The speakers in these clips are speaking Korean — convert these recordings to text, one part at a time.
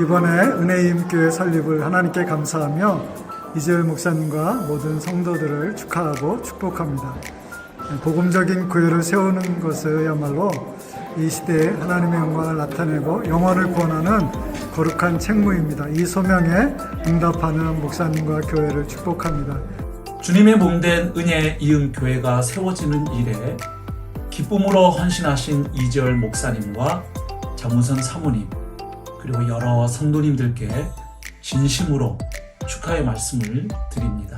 이번에 은혜임 교회 설립을 하나님께 감사하며 이재열 목사님과 모든 성도들을 축하하고 축복합니다. 복음적인 교회를 세우는 것이야말로 이 시대에 하나님의 영광을 나타내고 영혼을 구원하는 거룩한 책무입니다. 이 소명에 응답하는 목사님과 교회를 축복합니다. 주님의 몸된 은혜 이음 교회가 세워지는 일에 기쁨으로 헌신하신 이재열 목사님과 장문선 사모님 그리고 여러 성도님들께 진심으로 축하의 말씀을 드립니다.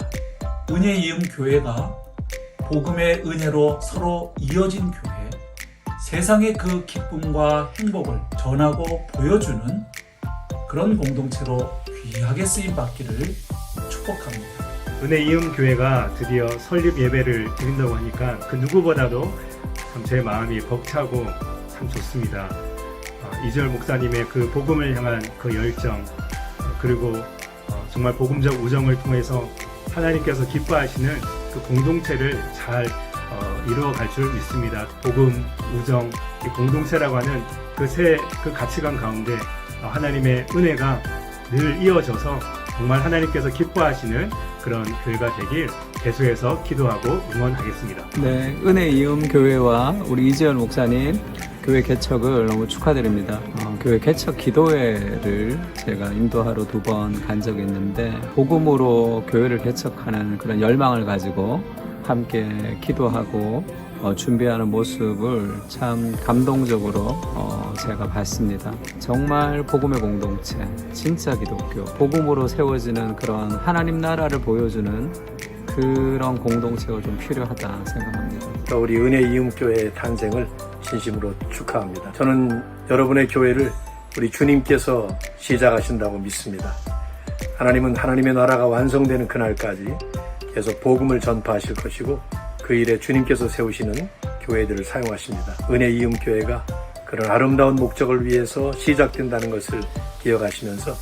은혜 이음 교회가 복음의 은혜로 서로 이어진 교회, 세상의 그 기쁨과 행복을 전하고 보여주는 그런 공동체로 귀하게 쓰임 받기를 축복합니다. 은혜 이음 교회가 드디어 설립 예배를 드린다고 하니까 그 누구보다도 참 제 마음이 벅차고 참 좋습니다. 아, 이절 목사님의 그 복음을 향한 그 열정 어, 그리고 어, 정말 복음적 우정을 통해서 하나님께서 기뻐하시는 그 공동체를 잘 어, 이루어갈 줄 믿습니다. 복음, 우정, 이 공동체라고 하는 그세그 가치관 가운데 어, 하나님의 은혜가 늘 이어져서 정말 하나님께서 기뻐하시는 그런 교회가 되길 계속해서 기도하고 응원하겠습니다. 네, 은혜 이음 교회와 우리 이재열 목사님 교회 개척을 너무 축하드립니다. 어, 교회 개척 기도회를 제가 인도하러 두 번 간 적이 있는데 복음으로 교회를 개척하는 그런 열망을 가지고 함께 기도하고 어, 준비하는 모습을 참 감동적으로 어, 제가 봤습니다. 정말 복음의 공동체, 진짜 기독교, 복음으로 세워지는 그런 하나님 나라를 보여주는 그런 공동체가 좀 필요하다 생각합니다. 우리 은혜 이음교회의 탄생을 진심으로 축하합니다. 저는 여러분의 교회를 우리 주님께서 시작하신다고 믿습니다. 하나님은 하나님의 나라가 완성되는 그날까지 계속 복음을 전파하실 것이고 그 일에 주님께서 세우시는 교회들을 사용하십니다. 은혜 이음 교회가 그런 아름다운 목적을 위해서 시작된다는 것을 기억하시면서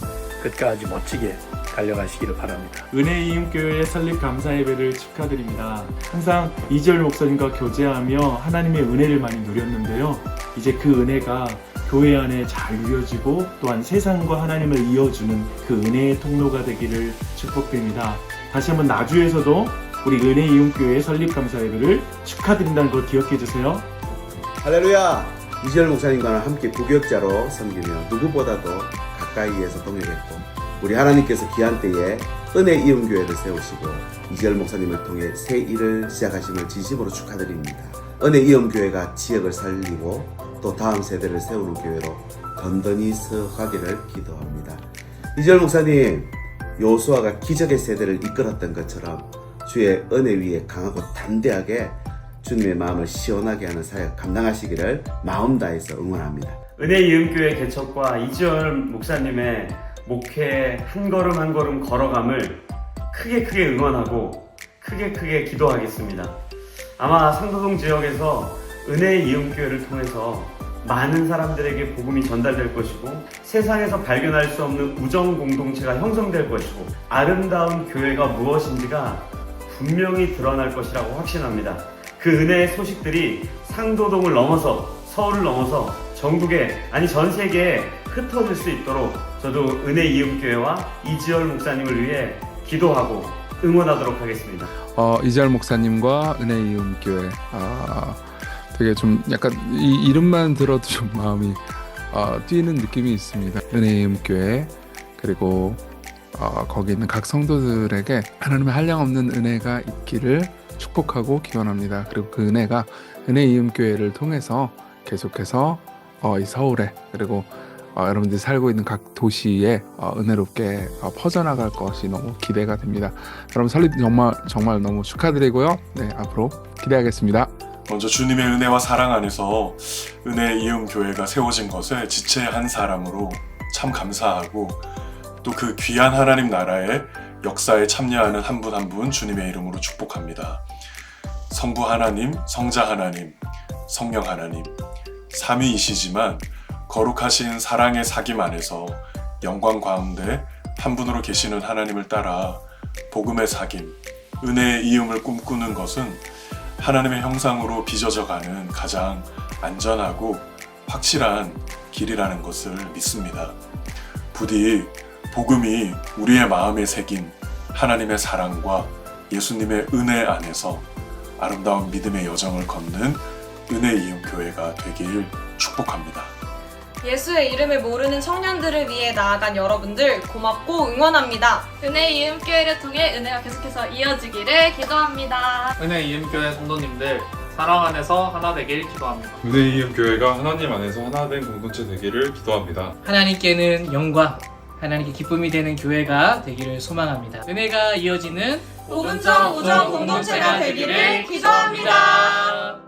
끝까지 멋지게 달려가시기를 바랍니다. 은혜 이음교회 설립 감사 예배를 축하드립니다. 항상 이절 목사님과 교제하며 하나님의 은혜를 많이 누렸는데요. 이제 그 은혜가 교회 안에 잘 이어지고 또한 세상과 하나님을 이어주는 그 은혜의 통로가 되기를 축복드립니다. 다시 한번 나주에서도 우리 은혜 이음교회 설립 감사 예배를 축하드린다는 걸 기억해 주세요. 할렐루야! 이재열 목사님과는 함께 부교역자로 섬기며 누구보다도 가까이에서 동역했고 우리 하나님께서 귀한 때에 은혜 이음교회를 세우시고 이재열 목사님을 통해 새 일을 시작하심을 진심으로 축하드립니다. 은혜 이음교회가 지역을 살리고 또 다음 세대를 세우는 교회로 든든히 서가기를 기도합니다. 이재열 목사님, 요수아가 기적의 세대를 이끌었던 것처럼 주의 은혜 위에 강하고 담대하게 주님의 마음을 시원하게 하는 사역 감당하시기를 마음 다해서 응원합니다. 은혜 이음교회 개척과 이지열 목사님의 목회 한 걸음 한 걸음 걸어감을 크게 크게 응원하고 크게 크게 기도하겠습니다. 아마 상도동 지역에서 은혜 이음교회를 통해서 많은 사람들에게 복음이 전달될 것이고 세상에서 발견할 수 없는 우정 공동체가 형성될 것이고 아름다운 교회가 무엇인지가 분명히 드러날 것이라고 확신합니다. 그 은혜의 소식들이 상도동을 넘어서 서울을 넘어서 전국에 아니 전 세계에 흩어질 수 있도록 저도 은혜 이음교회와 이지열 목사님을 위해 기도하고 응원하도록 하겠습니다. 어, 이재열 목사님과 은혜 이음 교회 아, 되게 좀 약간 이 이름만 들어도 좀 마음이 어, 뛰는 느낌이 있습니다. 은혜 이음 교회 그리고 어, 거기 있는 각 성도들에게 하나님의 한량없는 은혜가 있기를 축복하고 기원합니다. 그리고 그 은혜가 은혜 이음 교회를 통해서 계속해서 어, 이 서울에 그리고 어, 여러분들이 살고 있는 각 도시에 어, 은혜롭게 어, 퍼져나갈 것이 너무 기대가 됩니다. 여러분 설립 정말 정말 너무 축하드리고요. 네 앞으로 기대하겠습니다. 먼저 주님의 은혜와 사랑 안에서 은혜 이음 교회가 세워진 것에 지체한 사람으로 참 감사하고 또 그 귀한 하나님 나라의 역사에 참여하는 한 분 한 분 주님의 이름으로 축복합니다. 성부 하나님, 성자 하나님, 성령 하나님 삼위이시지만 거룩하신 사랑의 사귐 안에서 영광 가운데 한 분으로 계시는 하나님을 따라 복음의 사귐, 은혜의 이음을 꿈꾸는 것은 하나님의 형상으로 빚어져 가는 가장 안전하고 확실한 길이라는 것을 믿습니다. 부디 복음이 우리의 마음에 새긴 하나님의 사랑과 예수님의 은혜 안에서 아름다운 믿음의 여정을 걷는 은혜 이음 교회가 되길 축복합니다. 예수의 이름을 모르는 청년들을 위해 나아간 여러분들 고맙고 응원합니다. 은혜 이음교회를 통해 은혜가 계속해서 이어지기를 기도합니다. 은혜 이음교회 성도님들 사랑 안에서 하나 되길 기도합니다. 은혜 이음 교회가 하나님 안에서 하나 된 공동체 되기를 기도합니다. 하나님께는 영광, 하나님께 기쁨이 되는 교회가 되기를 소망합니다. 은혜가 이어지는 오금정 우정 공동체가 되기를 기도합니다.